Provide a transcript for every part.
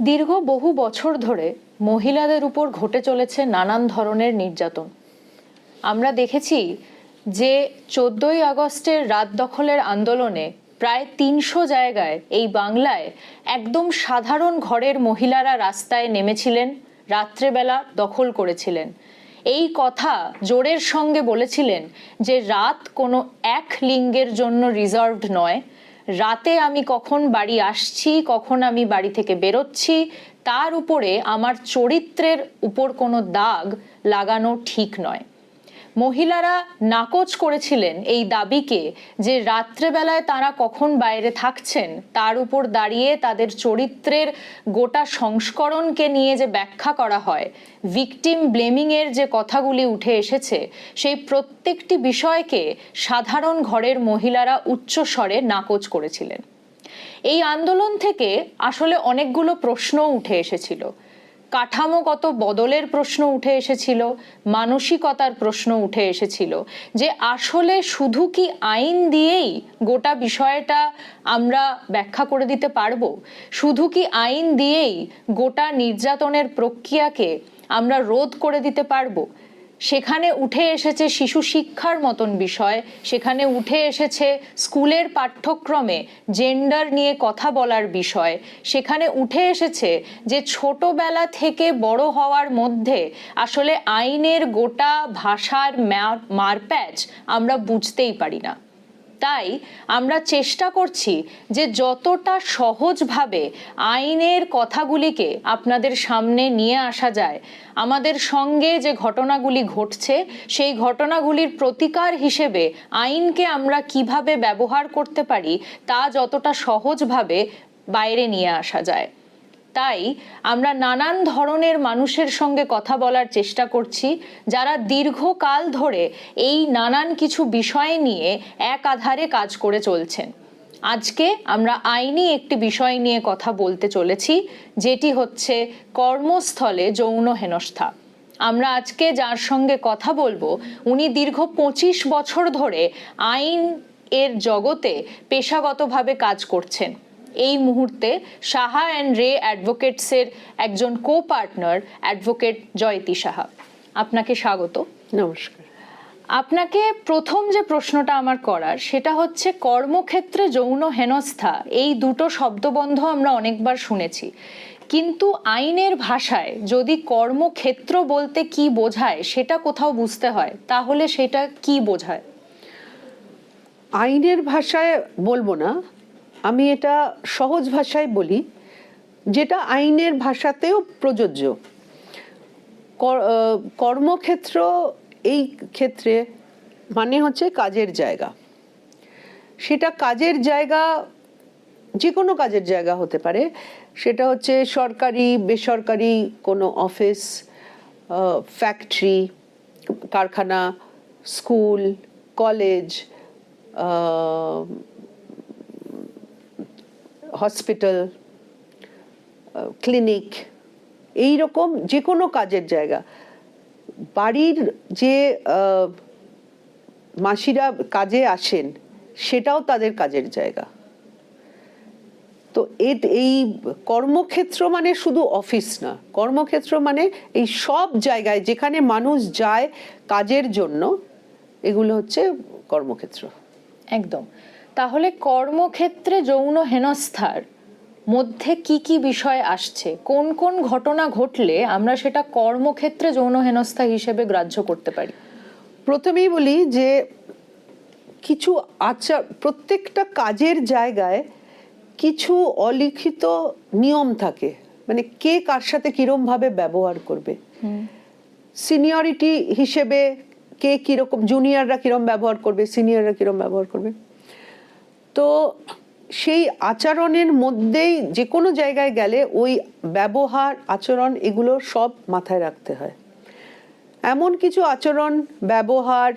দীর্ঘ বহু বছর ধরে মহিলাদের উপর ঘটে চলেছে নানান ধরনের নির্যাতন। আমরা দেখেছি যে চোদ্দই আগস্টের রাত দখলের আন্দোলনে প্রায় তিনশো জায়গায় এই বাংলায় একদম সাধারণ ঘরের মহিলারা রাস্তায় নেমেছিলেন, রাত্রেবেলা দখল করেছিলেন। এই কথা জোরের সঙ্গে বলেছিলেন যে রাত কোনো এক লিঙ্গের জন্য রিজার্ভড নয় রাতে আমি কখন বাড়ি আসছি, কখন আমি বাড়ি থেকে বেরোচ্ছি, তার উপরে আমার চরিত্রের উপর কোনো দাগ লাগানো ঠিক নয়। মহিলারা নাকচ করেছিলেন এই দাবিকে যে রাত্রেবেলায় তারা কখন বাইরে থাকছেন, তার উপর দাঁড়িয়ে তাদের চরিত্রের গোটা সংস্করণকে নিয়ে যে ব্যাখ্যা করা হয়, ভিকটিম ব্লেমিংয়ের যে কথাগুলি উঠে এসেছে, সেই প্রত্যেকটি বিষয়কে সাধারণ ঘরের মহিলারা উচ্চস্বরে নাকচ করেছিলেন। এই আন্দোলন থেকে আসলে অনেকগুলো প্রশ্ন উঠে এসেছিল। কাঠামোগত বদলের প্রশ্ন উঠে এসেছিল, মানসিকতার প্রশ্ন উঠে এসেছিল যে আসলে শুধু কি আইন দিয়েই গোটা বিষয়টা আমরা ব্যাখ্যা করে দিতে পারব? শুধু কি আইন দিয়েই গোটা নির্যাতনের প্রক্রিয়াকে আমরা রোধ করে দিতে পারব? সেখানে উঠে এসেছে শিশু শিক্ষার মতন বিষয়। সেখানে উঠে এসেছে স্কুলের পাঠ্যক্রমে জেন্ডার নিয়ে কথা বলার বিষয়। সেখানে উঠে এসেছে যে ছোটবেলা থেকে বড় হওয়ার মধ্যে আসলে আইনের গোটা ভাষার মারপ্যাচ আমরা বুঝতেই পারি না। তাই আমরা চেষ্টা করছি যে যতটা সহজভাবে আইনের কথাগুলিকে আপনাদের সামনে নিয়ে আসা যায়, আমাদের সঙ্গে যে ঘটনাগুলি ঘটছে, সেই ঘটনাগুলির প্রতিকার হিসেবে আইনকে আমরা কীভাবে ব্যবহার করতে পারি, তা যতটা সহজভাবে বাইরে নিয়ে আসা যায়। তাই আমরা নানান ধরনের মানুষের সঙ্গে কথা বলার চেষ্টা করছি, যারা দীর্ঘকাল ধরে এই নানান কিছু বিষয় নিয়ে এক আধারে কাজ করে চলছেন। আজকে আমরা আইনি একটি বিষয় নিয়ে কথা বলতে চলেছি, যেটি হচ্ছে কর্মস্থলে যৌন হেনস্থা। আমরা আজকে যার সঙ্গে কথা বলব, উনি দীর্ঘ পঁচিশ বছর ধরে আইন এর জগতে পেশাগতভাবে কাজ করছেন। এই মুহূর্তে সাহা অ্যান্ড রে অ্যাডভোকেটসের একজন co partner advocate Joyeeta Saha. আপনাকে স্বাগত। নমস্কার। আপনাকে প্রথম যে প্রশ্নটা আমার করার সেটা হচ্ছে কর্মক্ষেত্রে যৌন হেনস্থা এই দুটো শব্দবন্ধ আমরা অনেকবার শুনেছি। কিন্তু আইনের ভাষায় যদি কর্মক্ষেত্র বলতে কি বোঝায় সেটা কোথাও বুঝতে হয় তাহলে সেটা কি বোঝায়? আইনের ভাষায় বলব না আমি এটা সহজ ভাষায় বলি, যেটা আইনের ভাষাতেও প্রযোজ্য। কর্মক্ষেত্র এই ক্ষেত্রে মানে হচ্ছে কাজের জায়গা। সেটা কাজের জায়গা যে কোনো কাজের জায়গা হতে পারে। সেটা হচ্ছে সরকারি, বেসরকারি কোনো অফিস ফ্যাক্টরি, কারখানা, স্কুল, কলেজ হসপিটাল ক্লিনিক এই রকম যে কোনো কাজের জায়গা। বাড়ির যে মাসিরা কাজে আসেন, সেটাও তাদের কাজের জায়গা। তো এই কর্মক্ষেত্র মানে শুধু অফিস না, কর্মক্ষেত্র মানে এই সব জায়গায় যেখানে মানুষ যায় কাজের জন্য, এগুলো হচ্ছে কর্মক্ষেত্র। একদম। তাহলে কর্মক্ষেত্রে যৌন হেনস্থার মধ্যে কি কি বিষয় আসছে? কোন কোন ঘটনা ঘটলে আমরা সেটা কর্মক্ষেত্রে যৌন হেনস্থা হিসেবে গ্রাহ্য করতে পারি? প্রথমেই বলি যে কিছু আচার প্রত্যেকটা কাজের জায়গায় কিছু অলিখিত নিয়ম থাকে। মানে কে কার সাথে কিরম ভাবে ব্যবহার করবে? সিনিয়রিটি হিসেবে কে কীরকম জুনিয়ররা কিরম ব্যবহার করবে সিনিয়ররা কিরম ব্যবহার করবে? তো সেই আচরণের মধ্যেই যে কোনো জায়গায় গেলে ওই ব্যবহার, আচরণ এগুলো সব মাথায় রাখতে হয়। এমন কিছু আচরণ, ব্যবহার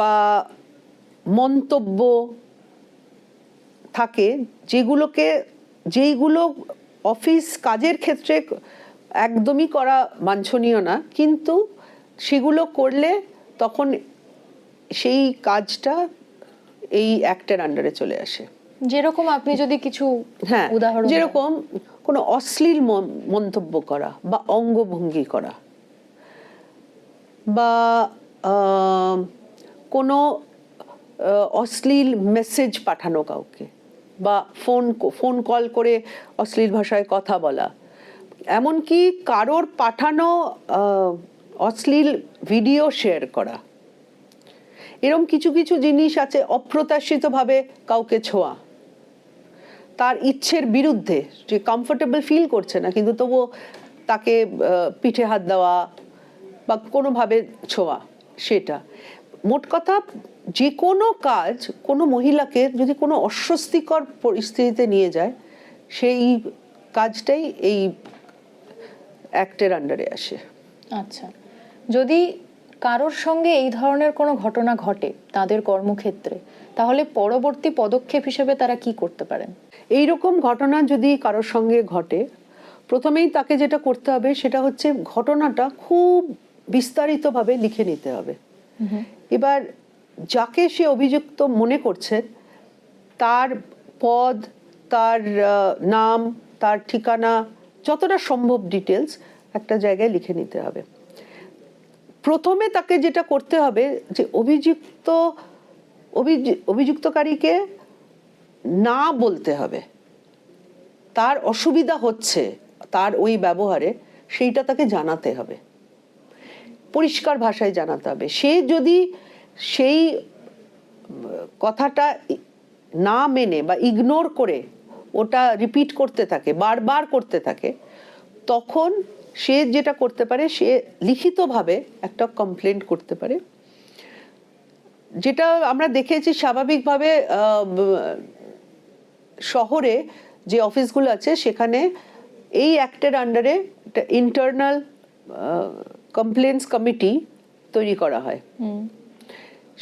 বা মন্তব্য থাকে যেগুলোকে, যেইগুলো অফিস কাজের ক্ষেত্রে একদমই করা বাঞ্ছনীয় না, কিন্তু সেগুলো করলে তখন সেই কাজটা এই অ্যাক্টের আন্ডারে চলে আসে। যেরকম আপনি যদি কিছু হ্যাঁ উদাহরণ যেরকম কোনো অশ্লীল মন- মন্তব্য করা বা অঙ্গভঙ্গি করা বা কোনো অশ্লীল মেসেজ পাঠানো কাউকে বা ফোন ফোন কল করে অশ্লীল ভাষায় কথা বলা। এমনকি কারোর পাঠানো অশ্লীল ভিডিও শেয়ার করা। এরম কিছু কিছু জিনিস আছে অপ্রত্যাশিতভাবে কাউকে ছোঁয়া। তার ইচ্ছের বিরুদ্ধে যে কমফোর্টেবল ফিল করছে না, কিন্তু তবুও তাকে পিঠে হাত দেওয়া বা কোনোভাবে ছোঁয়া, সেটা। মোট কথা, যে কোনো কাজ কোনো মহিলাকে যদি কোনো অস্বস্তিকর পরিস্থিতিতে নিয়ে যায়, সেই কাজটাই এই অ্যাক্টের আন্ডারে আসে। আচ্ছা। যদি কারোর সঙ্গে এই ধরনের কোনো ঘটনা ঘটে তাদের কর্মক্ষেত্রে তাহলে পরবর্তী পদক্ষেপ হিসেবে তারা কি করতে পারেন? এই রকম ঘটনা যদি কারোর সঙ্গে ঘটে প্রথমেই তাকে যেটা করতে হবে সেটা হচ্ছে ঘটনাটা খুব বিস্তারিতভাবে লিখে নিতে হবে। এবার যাকে সে অভিযুক্ত মনে করছেন তার পদ তার নাম তার ঠিকানা যতটা সম্ভব ডিটেলস একটা জায়গায় লিখে নিতে হবে। প্রথমে তাকে যেটা করতে হবে যে অভিযুক্ত, অভিযু- অভিযুক্তকারীকে না বলতে হবে। তার অসুবিধা হচ্ছে, তার ওই ব্যবহারে সেইটা তাকে জানাতে হবে। পরিষ্কার ভাষায় জানাতে হবে। সে যদি সেই কথাটা না মেনে বা ইগনোর করে ওটা রিপিট করতে থাকে, বারবার করতে থাকে, তখন সে যেটা করতে পারে সে লিখিতভাবে একটা কমপ্লেন্ট করতে পারে। যেটা আমরা দেখেছি স্বাভাবিকভাবে শহরে যে অফিসগুলো আছে সেখানে এই অ্যাক্টের আন্ডারে একটা ইন্টারনাল কমপ্লেন্স কমিটি তৈরি করা হয়।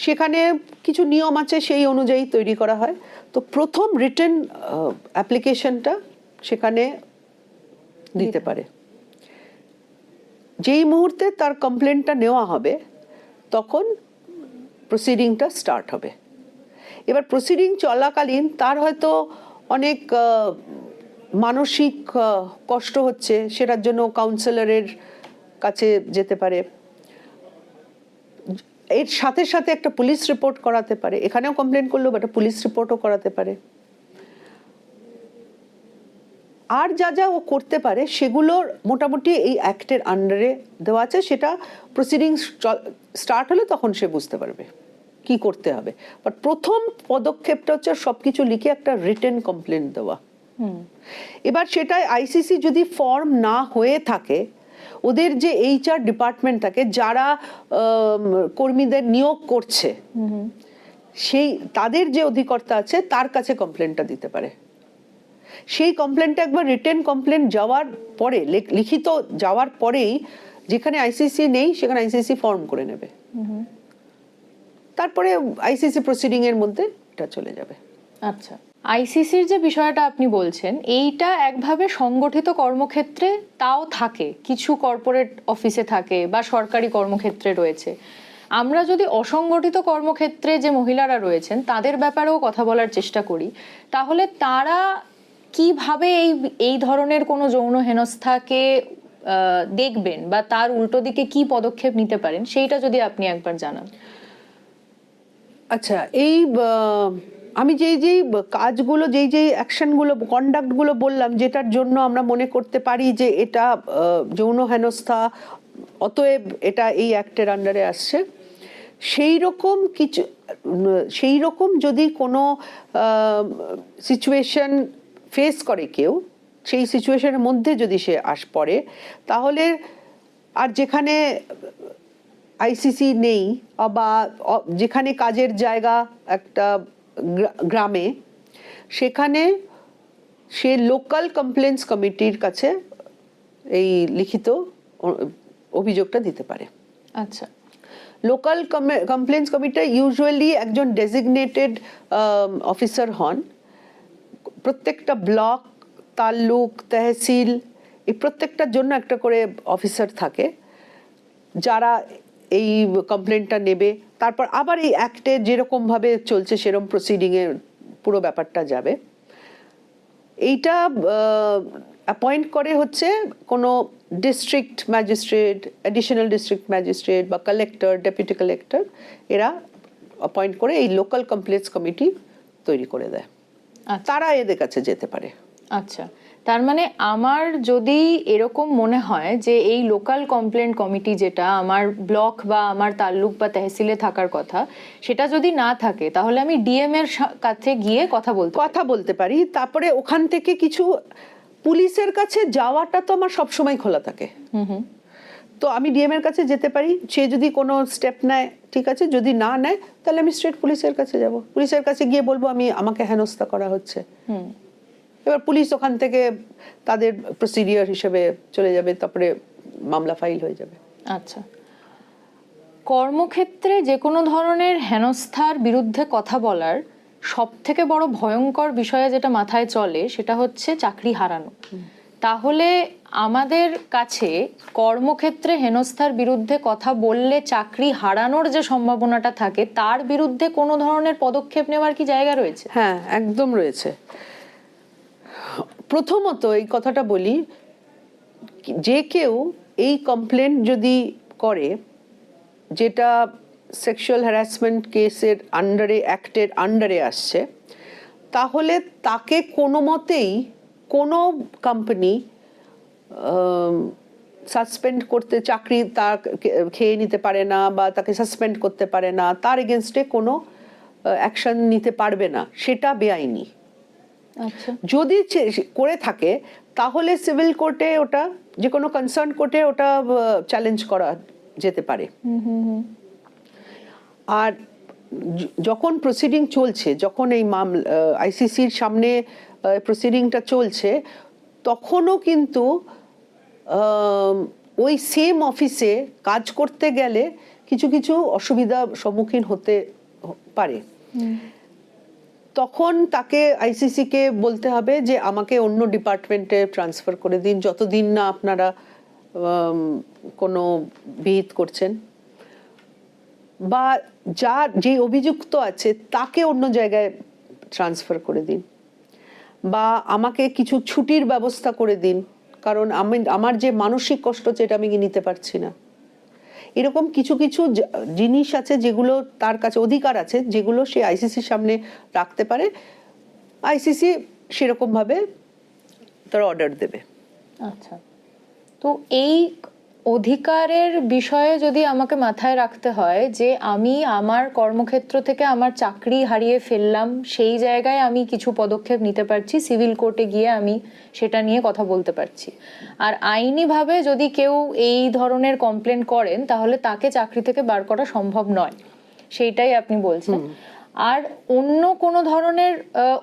সেখানে কিছু নিয়ম আছে সেই অনুযায়ী তৈরি করা হয়। তো প্রথম রিটার্ন অ্যাপ্লিকেশনটা সেখানে দিতে পারে। যেই মুহূর্তে তার কমপ্লেনটা নেওয়া হবে, তখন প্রসিডিংটা স্টার্ট হবে। এবার প্রসিডিং চলাকালীন তার হয়তো অনেক মানসিক কষ্ট হচ্ছে, সেটার জন্য কাউন্সিলরের কাছে যেতে পারে। এর সাথে সাথে একটা পুলিশ রিপোর্ট করাতে পারে। এখানেও কমপ্লেন করলেও একটা পুলিশ রিপোর্টও করাতে পারে। আর যা যা ও করতে পারে সেগুলোর মোটামুটি এই অ্যাক্টের আন্ডারে দেওয়া আছে। সেটা প্রসিডিংস স্টার্ট হলে তখন সে বুঝতে পারবে কি করতে হবে। বাট প্রথম পদক্ষেপটা হচ্ছে সবকিছু লিখে একটা রিটেন কমপ্লেন দেওয়া। এবার সেটাই আইসিসি যদি ফর্ম না হয়ে থাকে ওদের যে এইচআর ডিপার্টমেন্ট থাকে যারা কর্মীদের নিয়োগ করছে সেই তাদের যে অধিকর্তা আছে তার কাছে কমপ্লেনটা দিতে পারে। সেই কমপ্লেনটা একবার রিটেন কমপ্লেন যাওয়ার পরে লেখ- লিখিত যাওয়ার পরেই যেখানে আইসিসি নেই সেখানে আইসিসি ফর্ম করে নেবে। তারপরে আইসিসি প্রসিডিং এর মধ্যে এটা চলে যাবে। আচ্ছা। আইসিসির যে বিষয়টা আপনি বলছেন এইটা একভাবে সংগঠিত কর্মক্ষেত্রে তাও থাকে। কিছু কর্পোরেট অফিসে থাকে বা সরকারি কর্মক্ষেত্রে রয়েছে। আমরা যদি অসংগঠিত কর্মক্ষেত্রে যে মহিলারা রয়েছেন তাদের ব্যাপারেও কথা বলার চেষ্টা করি তাহলে তারা কীভাবে এই এই ধরনের কোনো যৌন হেনস্থাকে দেখবেন বা তার উল্টো দিকে কি পদক্ষেপ নিতে পারেন, সেইটা যদি আপনি একবার জানান। আচ্ছা এই আমি যেই যেই কাজগুলো, যেই যেই অ্যাকশনগুলো, কন্ডাক্টগুলো বললাম, যেটার জন্য আমরা মনে করতে পারি যে এটা যৌন হেনস্থা, অতএব এটা এই অ্যাক্টের আন্ডারে আসছে। সেই রকম কিছু, সেই রকম যদি কোনো সিচুয়েশন ফেস করে কেউ সেই সিচুয়েশনের মধ্যে যদি সে আস পড়ে তাহলে আর যেখানে আইসিসি নেই বা যেখানে কাজের জায়গা একটা গ্রা- গ্রামে সেখানে সে লোকাল কমপ্লেন্স কমিটির কাছে এই লিখিত অভিযোগটা দিতে পারে। আচ্ছা। লোকাল কমপ্লেন্স কমিটি ইউজুয়ালি একজন ডেজিগনেটেড অফিসার হন। প্রত্যেকটা ব্লক তাল্লুক তহসিল, এই প্রত্যেকটার জন্য একটা করে অফিসার থাকে, যারা এই কমপ্লেনটা নেবে। তারপর আবার এই অ্যাক্টে যেরকমভাবে চলছে সেরকম প্রসিডিংয়ে পুরো ব্যাপারটা যাবে। এইটা অ্যাপয়েন্ট করে হচ্ছে কোনো district magistrate additional district magistrate বা কালেক্টর ডেপুটি কালেক্টর এরা অ্যাপয়েন্ট করে এই লোকাল কমপ্লেন্টস কমিটি তৈরি করে দেয়। তারা এদের কাছে যেতে পারে। আচ্ছা। তার মানে আমার যদি এরকম মনে হয় যে এই লোকাল কমপ্লেন কমিটি যেটা আমার ব্লক বা আমার তাল্লুক বা তহসিলে থাকার কথা সেটা যদি না থাকে তাহলে আমি ডিএম এর কাছে গিয়ে কথা বলতে কথা বলতে পারি। তারপরে ওখান থেকে কিছু পুলিশের কাছে যাওয়াটা তো আমার সবসময় খোলা থাকে। হুম হুম। তো আমি ডিএম এর কাছে যেতে পারি। সে যদি কোনো স্টেপ নেয় ঠিক আছে? যদি না নেয় তাহলে আমি স্ট্রেট পুলিশের কাছে যাব। পুলিশের কাছে গিয়ে বলব আমি আমাকে হেনস্থা করা হচ্ছে। হুম। এবার পুলিশ ওখান থেকে তাদের প্রসিডিওর হিসেবে চলে যাবে তারপরে মামলা ফাইল হয়ে যাবে। আচ্ছা। কর্মক্ষেত্রে যে কোনো ধরনের হেনস্থার বিরুদ্ধে কথা বলার সব থেকে বড় ভয়ঙ্কর বিষয়ে যেটা মাথায় চলে সেটা হচ্ছে চাকরি হারানো। তাহলে আমাদের কাছে কর্মক্ষেত্রে হেনস্থার বিরুদ্ধে কথা বললে চাকরি হারানোর যে সম্ভাবনাটা থাকে, তার বিরুদ্ধে কোনো ধরনের পদক্ষেপ নেওয়ার কি জায়গা রয়েছে? হ্যাঁ একদম রয়েছে। প্রথমত এই কথাটা বলি, যে কেউ এই কমপ্লেন্ট যদি করে, যেটা সেক্সুয়াল হ্যারাসমেন্ট কেসের আন্ডারে অ্যাক্টের আন্ডারে আসছে, তাহলে তাকে কোনো মতেই কোনো কোম্পানি সাসপেন্ড করতে চাকরি তার খেয়ে নিতে পারে না বা তাকে সাসপেন্ড করতে পারে না তার এগেনস্টে কোনো অ্যাকশন নিতে পারবে না সেটা বেআইনি। আচ্ছা। যদি করে থাকে তাহলে সিভিল কোর্টে ওটা যে কোনো কনসার্ন কোর্টে ওটা চ্যালেঞ্জ করা যেতে পারে। আর যখন প্রসিডিং চলছে যখন এই মামলা আইসিসির সামনে প্রসিডিংটা চলছে তখনও কিন্তু ওই সেম অফিসে কাজ করতে গেলে কিছু কিছু অসুবিধা সম্মুখীন হতে পারে। তখন তাকে আইসিসি কে বলতে হবে যে আমাকে অন্য ডিপার্টমেন্টে ট্রান্সফার করে দিন। যতদিন না আপনারা কোনো বিহিত করছেন। বা যা যে অভিযুক্ত আছে তাকে অন্য জায়গায় ট্রান্সফার করে দিন। বা আমাকে কিছু ছুটির ব্যবস্থা করে দিন, কারণ আমি, আমার যে মানসিক কষ্ট হচ্ছে এটা আমি নিতে পারছি না। এরকম কিছু কিছু জিনিস আছে যেগুলো তার কাছে অধিকার আছে, যেগুলো সে আইসিসির সামনে রাখতে পারে। আইসিসি সেরকমভাবে তার অর্ডার দেবে। আচ্ছা। তো এই অধিকারের বিষয়ে যদি আমাকে মাথায় রাখতে হয় যে আমি আমার কর্মক্ষেত্র থেকে আমার চাকরি হারিয়ে ফেললাম, সেই জায়গায় আমি কিছু পদক্ষেপ নিতে পারছি, সিভিল কোর্টে গিয়ে আমি সেটা নিয়ে কথা বলতে পারছি। আর আইনিভাবে যদি কেউ এই ধরনের কমপ্লেন করেন, তাহলে তাকে চাকরি থেকে বার করা সম্ভব নয়। সেইটাই আপনি বলছেন। আর অন্য কোনো ধরনের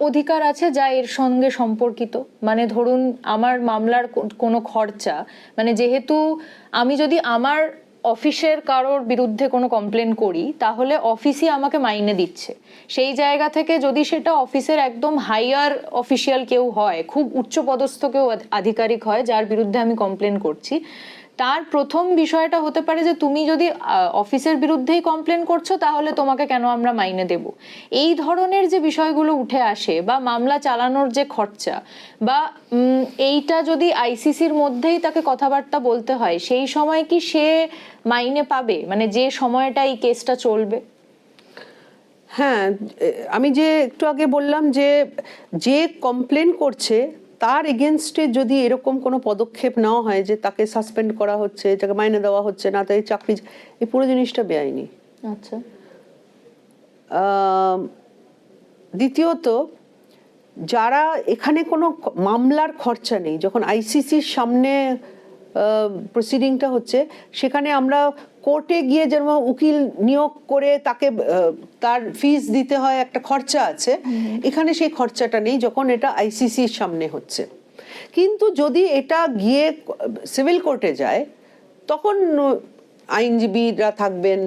অধিকার আছে যা এর সঙ্গে সম্পর্কিত? মানে ধরুন, আমার মামলার কোনো খরচা মানে যেহেতু আমি যদি আমার অফিসের কারোর বিরুদ্ধে কোনো কমপ্লেন করি, তাহলে অফিসই আমাকে মাইনে দিচ্ছে। সেই জায়গা থেকে যদি সেটা অফিসের একদম হাইয়ার অফিসিয়াল কেউ হয়, খুব উচ্চপদস্থ কেউ আধিকারিক হয়, যার বিরুদ্ধে আমি কমপ্লেন করছি তার প্রথম বিষয়টা হতে পারে যে তুমি যদি অফিসের বিরুদ্ধেই কমপ্লেন করছ, তাহলে তোমাকে কেন আমরা মাইনে দেব? এই ধরনের যে বিষয়গুলো উঠে আসে বা মামলা চালানোর যে খরচা বা এইটা যদি আইসিসির মধ্যেই তাকে কথাবার্তা বলতে হয়, সেই সময় কি সে মাইনে পাবে? মানে যে সময়টা এই কেসটা চলবে? হ্যাঁ আমি যে একটু আগে বললাম যে যে কমপ্লেন করছে তার এগেনস্টে যদি এরকম কোনো পদক্ষেপ নেওয়া হয় যে তাকে সাসপেন্ড করা হচ্ছে তাকে মাইনে দেওয়া হচ্ছে না তাই চাকরি এই পুরো জিনিসটা বেআইনি। আচ্ছা। দ্বিতীয়ত যারা এখানে কোনো মামলার খরচা নেই যখন আইসিসির সামনে প্রসিডিংটা হচ্ছে সেখানে আমরা কোর্টে গিয়ে যেমন উকিল নিয়োগ করে তাকে তার ফিস দিতে হয়, একটা খরচা আছে। এখানে সেই খরচাটা নেই যখন এটা আইসিসির সামনে হচ্ছে। কিন্তু যদি এটা গিয়ে সিভিল কোর্টে যায়, তখন আইনজীবীরা থাকবেন,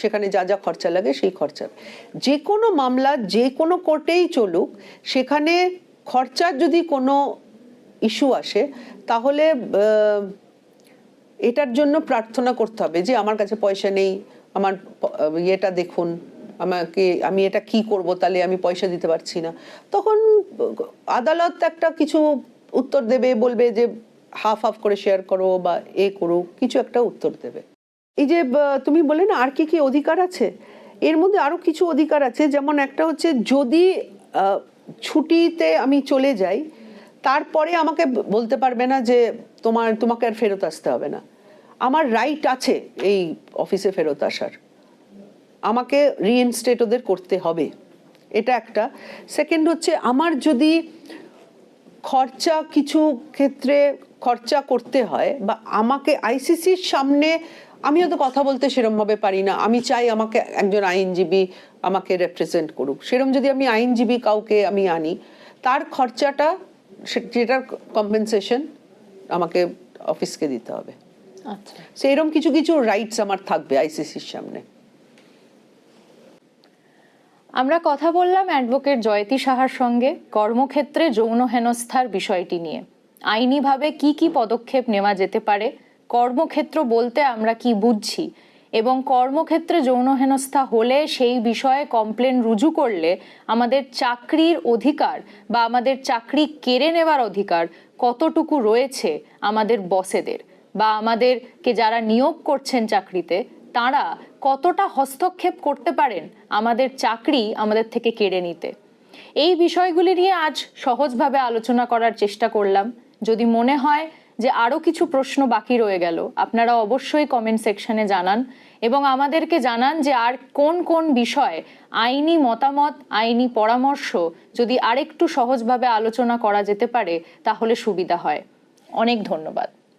সেখানে যা যা খরচা লাগে সেই খরচা। যে কোনো মামলা যে কোনো কোর্টেই চলুক, সেখানে খরচার যদি কোনো ইস্যু আসে, তাহলে এটার জন্য প্রার্থনা করতে হবে যে আমার কাছে পয়সা নেই, আমার ইয়েটা দেখুন, আমাকে আমি এটা কি করব, তাহলে আমি পয়সা দিতে পারছি না। তখন আদালত একটা কিছু উত্তর দেবে, বলবে যে হাফ হাফ করে শেয়ার করো বা এ করো, কিছু একটা উত্তর দেবে। এই যে তুমি বলে না আর কি কি অধিকার আছে? এর মধ্যে আরও কিছু অধিকার আছে, যেমন একটা হচ্ছে যদি ছুটিতে আমি চলে যাই তারপরে আমাকে বলতে পারবে না যে তোমার, তোমাকে আর ফেরত আসতে হবে না। আমার রাইট আছে এই অফিসে ফেরত আসার। আমাকে রিইনস্টেট ওদের করতে হবে। এটা একটা। সেকেন্ড হচ্ছে, আমার যদি খরচা কিছু ক্ষেত্রে খরচা করতে হয় বা আমাকে আইসিসির সামনে আমি হয়তো কথা বলতে সেরমভাবে পারি না। আমি চাই আমাকে একজন আইনজীবী আমাকে রেপ্রেজেন্ট করুক। সেরম যদি আমি আইনজীবী কাউকে আমি আনি, তার খরচাটা যেটার কম্পেনসেশন আমাকে অফিসকে দিতে হবে। আচ্ছা। সেইরকম কিছু কিছু রাইটস আমার থাকবে আইসিসির সামনে। আমরা কথা বললাম অ্যাডভোকেট জয়তী সাহার সঙ্গে কর্মক্ষেত্রে যৌন হেনস্থার বিষয়টি নিয়ে। আইনিভাবে কি কি পদক্ষেপ নেওয়া যেতে পারে? কর্মক্ষেত্র বলতে আমরা কি বুঝছি? এবং কর্মক্ষেত্রে যৌন হেনস্থা হলে সেই বিষয়ে কমপ্লেন রুজু করলে আমাদের চাকরির অধিকার বা আমাদের চাকরি কেড়ে নেওয়ার অধিকার কতটুকু রয়েছে আমাদের বসেদের বা আমাদেরকে যারা নিয়োগ করছেন চাকরিতে, তারা কতটা হস্তক্ষেপ করতে পারেন আমাদের চাকরি আমাদের থেকে কেড়ে নিতে? এই বিষয়গুলি নিয়ে আজ সহজভাবে আলোচনা করার চেষ্টা করলাম। যদি মনে হয় যে আরও কিছু প্রশ্ন বাকি রয়ে গেল। আপনারা অবশ্যই কমেন্ট সেকশনে জানান এবং আমাদেরকে জানান যে আর কোন কোন বিষয় আইনি মতামত, আইনি পরামর্শ যদি আরেকটু সহজভাবে আলোচনা করা যেতে পারে, তাহলে সুবিধা হয়। অনেক ধন্যবাদ।